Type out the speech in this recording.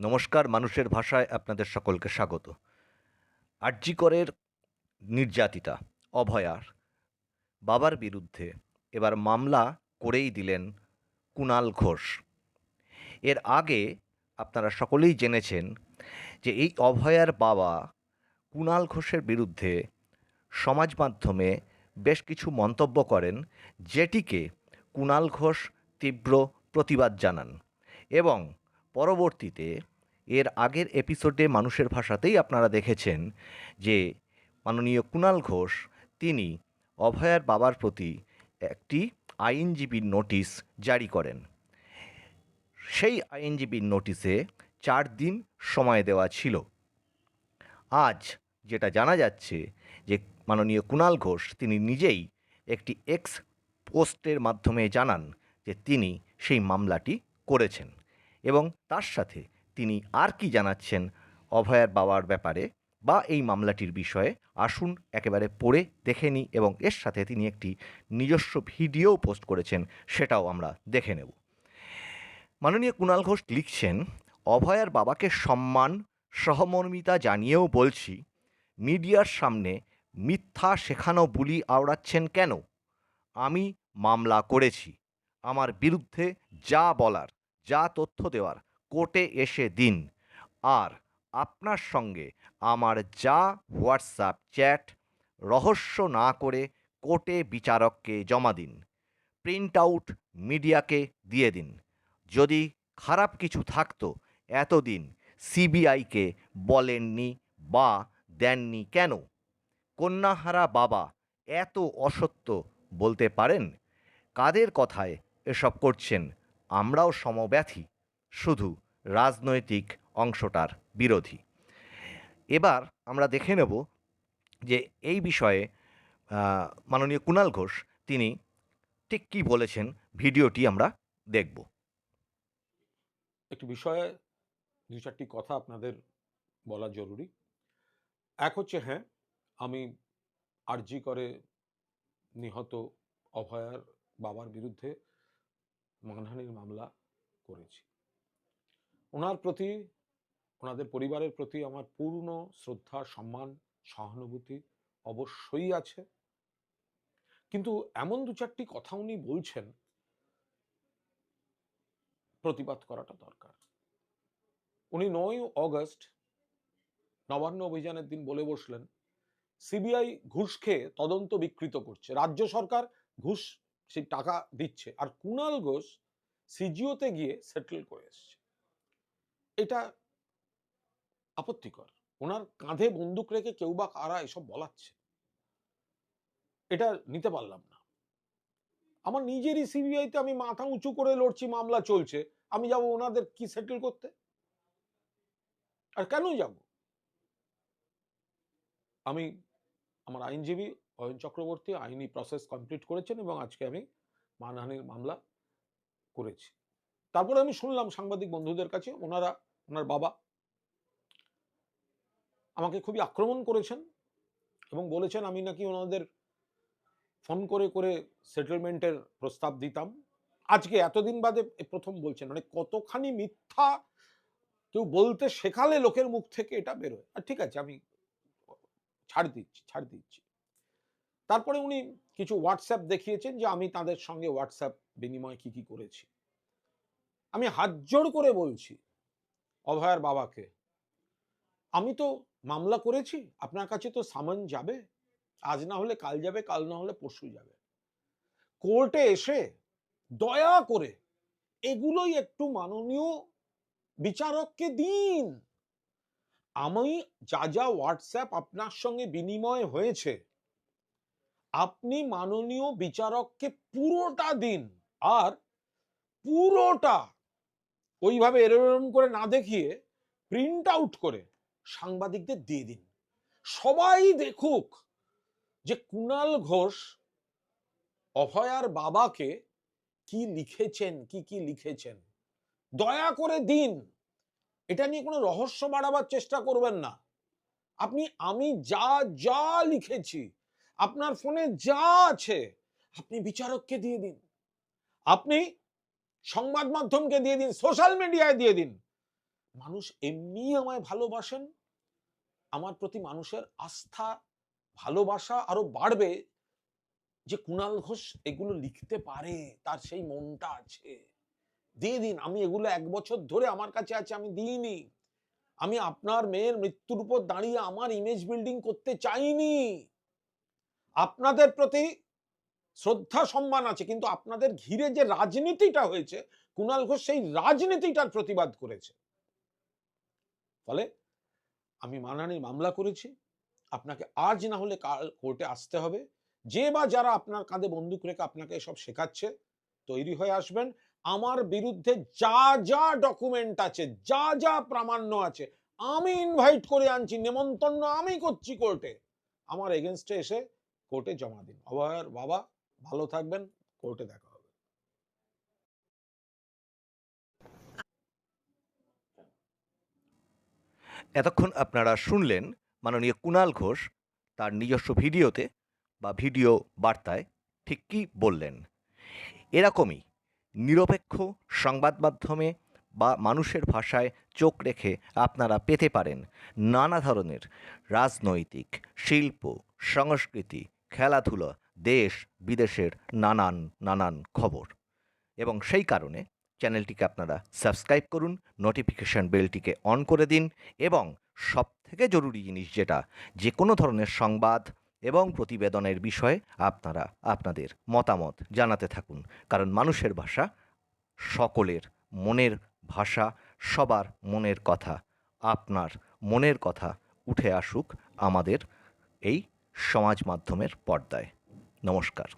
নমস্কার, মানুষের ভাষায় আপনাদের সকলকে স্বাগত। আরজিকরের নির্যাতিতা, অভয়ার, বাবার বিরুদ্ধে এবার মামলা করেই দিলেন কুণাল ঘোষ। এর আগে আপনারা সকলেই জেনেছেন যে এই অভয়ার বাবা কুণাল ঘোষের বিরুদ্ধে সমাজ মাধ্যমে বেশ কিছু মন্তব্য করেন, যেটিকে কুণাল ঘোষ তীব্র প্রতিবাদ জানান এবং পরবর্তীতে এর আগের এপিসোডে মানুষের ভাষাতেই আপনারা দেখেছেন যে মাননীয় কুণাল ঘোষ, তিনি অভয়ার বাবার প্রতি একটি আইনজীবীর নোটিশ জারি করেন। সেই আইনজীবীর নোটিশে চার দিন সময় দেওয়া ছিল। আজ যেটা জানা যাচ্ছে যে মাননীয় কুণাল ঘোষ, তিনি নিজেই একটি এক্স পোস্টের মাধ্যমে জানান যে তিনি সেই মামলাটি করেছেন। এবং তার সাথে তিনি আর কি জানাচ্ছেন অভয়ার বাবার ব্যাপারে বা এই মামলাটির বিষয়ে, আসুন একেবারে পড়ে দেখে নিই এবং এর সাথে তিনি একটি নিজস্ব ভিডিও পোস্ট করেছেন সেটাও আমরা দেখে নেব। মাননীয় কুণাল ঘোষ লিখছেন, অভয়ার বাবাকে সম্মান, সহমর্মিতা জানিয়েও বলছি, মিডিয়ার সামনে মিথ্যা শেখানো বুলি আওড়াচ্ছেন কেন? আমি মামলা করেছি। আমার বিরুদ্ধে যা বলার যা তথ্য দেওয়ার, কোর্টে এসে দিন। আর আপনার সঙ্গে আমার যা হোয়াটসঅ্যাপ চ্যাট, রহস্য না করে কোর্টে বিচারককে জমা দিন। প্রিন্ট আউট মিডিয়াকে দিয়ে দিন। যদি খারাপ কিছু থাকতো, এতদিন সিবিআইকে বলেননি বা দেননি কেন? কন্যাহারা বাবা এত অসত্য বলতে পারেন? কাদের কথায় এসব করছেন? আমরাও সমব্যথী, শুধু রাজনৈতিক অংশটার বিরোধী। এবার আমরা দেখে নেব যে এই বিষয়ে মাননীয় কুণাল ঘোষ, তিনি ঠিক কী বলেছেন, ভিডিওটি আমরা দেখব। একটি বিষয়ে দু চারটি কথা আপনাদের বলা জরুরি। এক হচ্ছে হ্যাঁ আমি আরজি করে নিহত অভয়ার বাবার বিরুদ্ধে মানহানির মামলা করেছি। ওনার প্রতি, ওনাদের পরিবারের প্রতি আমার পূর্ণ শ্রদ্ধা, সম্মান, সহানুভূতি অবশ্যই আছে। কিন্তু এমন দু চারটি কথা উনি বলছেন, প্রতিবাদ করাটা দরকার। উনি নয় অগস্ট নবান্ন অভিযানের দিন বলে বসলেন, সিবিআই ঘুষ খেয়ে তদন্ত বিকৃত করছে। রাজ্য সরকার ঘুষ সেই টাকা দিচ্ছে। আর কুণাল ঘোষ সিজিওতে গিয়ে সেটেল করে এসছে। এটা আপত্তিকর। ওনার কাঁধে বন্দুক রেখে কেউ বা কারা এসব বলাচ্ছে? এটা নিতে পারলাম না। আমার নিজেরই সিবিআইতে আমি মাথা উঁচু করে লড়ছি, মামলা চলছে। আমি যাব ওনাদের কি সেটেল করতে? আর কেন যাব? আমি আমার আইনজীবী অয়ন চক্রবর্তী আইনি প্রসেস কমপ্লিট করেছেন এবং আজকে আমি মানহানির মামলা করেছি। তারপরে আমি শুনলাম সাংবাদিক বন্ধুদের কাছে, ওনারা, ওনার বাবা আমাকে খুবই আক্রমণ করেছেন এবং বলেছেন, আমি নাকি ওনাদের ফোন করে করে সেটেলমেন্টের প্রস্তাব দিতাম। আজকে এতদিন বাদে প্রথম বলছেন মানে কতখানি মিথ্যা কেউ বলতে শেখালে লোকের মুখ থেকে এটা বেরোয়। আর ঠিক আছে, আমি ছাড় দিচ্ছি ছাড় দিচ্ছি। তারপরে উনি কিছু হোয়াটসঅ্যাপ দেখিয়েছেন যে আমি তাদের সঙ্গে হোয়াটসঅ্যাপ বিনিময় কি কি করেছি। আমি হাত জোড় করে বলছি, অভয়ার বাবাকে, আমি তো মামলা করেছি, আপনার কাছে তো সামন যাবে, আজ না হলে কাল যাবে, কাল না হলে পরশু যাবে। কোর্টে এসে দয়া করে এগুলোই একটু মাননীয় বিচারককে দিন। আমি যা যা হোয়াটসঅ্যাপ আপনার সঙ্গে বিনিময় হয়েছে আপনি মাননীয় বিচারককে পুরোটা দিন আর পুরোটা ওইভাবে এরম করে না দেখিয়ে প্রিন্ট আউট করে সাংবাদিকদের দিয়ে দিন। সবাই দেখুক যে কুণাল ঘোষ অভয়ার বাবাকে কি লিখেছেন, কি কি লিখেছেন। দয়া করে দিন। এটা নিয়ে কোনো রহস্য বাড়াবার চেষ্টা করবেন না। আপনি আমি যা যা লিখেছি আপনার ফোনে যা আছে, আপনি বিচারককে দিয়ে দিন। আপনি সংবাদ মাধ্যমকে দিয়ে দিন, সোশ্যাল মিডিয়ায় দিয়ে দিন। মানুষ এমনি আমায় ভালোবাসেন, আমার প্রতি মানুষের আস্থা, ভালোবাসা আরও বাড়বে যে কুণাল ঘোষ এগুলো লিখতে পারে, তার সেই মনটা আছে। দিয়ে দিন, আমি এগুলো এক বছর ধরে আমার কাছে আছে, আমি দিইনি। আমি আপনার মেয়ের মৃত্যুর উপর দাঁড়িয়ে আমার ইমেজ বিল্ডিং করতে চাইনি। আপনাদের প্রতি শ্রদ্ধা, সম্মান আছে, কিন্তু আপনাদের ঘিরে যে রাজনীতিটা হয়েছে কুণাল ঘোষ সেই রাজনীতিটার প্রতিবাদ করেছে। ফলে আমি মানহানি মামলা করেছি। আপনাকে আজ না হলে কাল কোর্টে আসতে হবে। যে বা যারা আপনার কাঁধে বন্দুক রেখে আপনাকে সব শেখাচ্ছে, তৈরি হয়ে আসবেন। আমার বিরুদ্ধে যা যা ডকুমেন্ট আছে, যা যা প্রামাণ্য আছে, আমি ইনভাইট করে আনছি, নেমন্তন্ন আমি করছি কোর্টে। আমার এগেনস্টে এসে কোর্টে জমা দিন। অভয়ের বাবা, ভালো থাকবেন, কোর্টে দেখা হবে। এতক্ষণ আপনারা শুনলেন মাননীয় কুণাল ঘোষ তার নিজস্ব ভিডিওতে বা ভিডিও বার্তায় ঠিক কী বললেন। এরকমই নিরপেক্ষ সংবাদ মাধ্যমে বা মানুষের ভাষায় চোখ রেখে আপনারা পেতে পারেন নানা ধরনের রাজনৈতিক, শিল্প, সংস্কৃতি খেলাধুলা, দেশ, বিদেশের নানান নানান খবর। এবং সেই কারণে চ্যানেলটিকে আপনারা সাবস্ক্রাইব করুন, নোটিফিকেশন বেলটিকে অন করে দিন এবং সব থেকে জরুরি জিনিস যেটা, যে কোনো ধরনের সংবাদ এবং প্রতিবেদনের বিষয়ে আপনারা আপনাদের মতামত জানাতে থাকুন। কারণ মানুষের ভাষা সকলের মনের ভাষা, সবার মনের কথা, আপনার মনের কথা উঠে আসুক আমাদের এই সমাজ মাধ্যমের পর্দায়। নমস্কার।